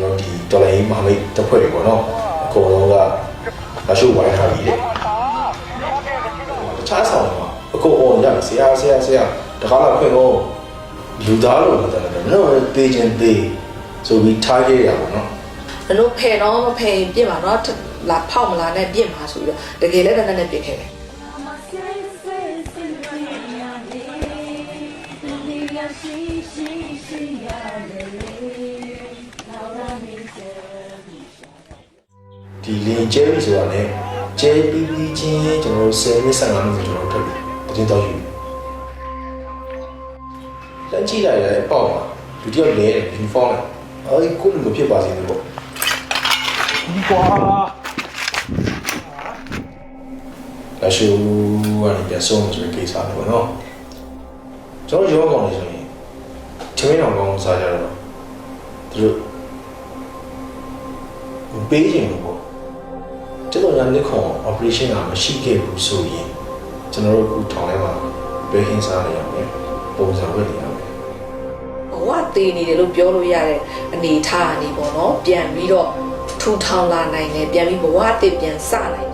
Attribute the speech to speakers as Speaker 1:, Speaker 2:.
Speaker 1: တော်လိုင်းမဟာမိတ်တပ်ဖွဲ့တွေပေါ့နော်အကုန်လုံးကမရှုပ်ဝိုင်းထားပြီးတယ်တခြားဆောင်တော့အကုန်အောင်ရဆရာဆရာဆရာတခါတော့ခွင့်တော့လူသားလို့ပြောတယ်နော်တေးချင်းတေးဆိုပြီးထားခဲ့ရပါတော့
Speaker 2: ဘလို့ဖယ်တော့မဖယ်ရင်ပြစ်မှာတော့လာဖောက်မလာနဲ့ပြစ်မှာဆိုပြီးတော့တကယ်လည်းတနက်နဲ့ပြစ်ခဲ့တယ်
Speaker 1: ဒီလင်ကျဲပြီဆိုတာလည်းကျဲပြီးပြီးချင်းကျွန်တော်10မိနစ်15မိနစ်ကျွန်တော်ထွက်ပြီးတင်းတော့ယူလမ်းကြည့်လိုက်လည်းပေါ့ပါလူတယောက်လဲယူနီဖောင်းနဲ့အဲဒီကိုလိုမဖြစ်ပါစေဘူးပေါ့
Speaker 3: ဒီကွာ
Speaker 1: လက်ရှိကနေပြန်ဆုံးဆိုတဲ့ကိစ္စပေါ့နော်ကျွန်တော်ရောကောင်းနေဆိုရင်ချင်းမင်းအောင်ကောင်းစားကြတော့သူတို့ပေးခြင်းလို့ပေါ့ ကျွန်တော်ညာလက်ခွန် operation ကမရှိခဲ့ဘူးဆိုရင်ကျွန်တော်တို့အခုထောင်ထဲမှာဘယ်ဟင်းစားနေရမလဲပုံစံဝတ်နေရမယ်
Speaker 2: ဘဝတည်နေတယ်လို့ပြောလို့ရတဲ့အနေထားအနေပေါ့နော်ပြန်ပြီးတော့ထူထောင်လာနိုင်တယ်ပြန်ပြီးဘဝအစ်စ်ပြန်စနိုင်တယ်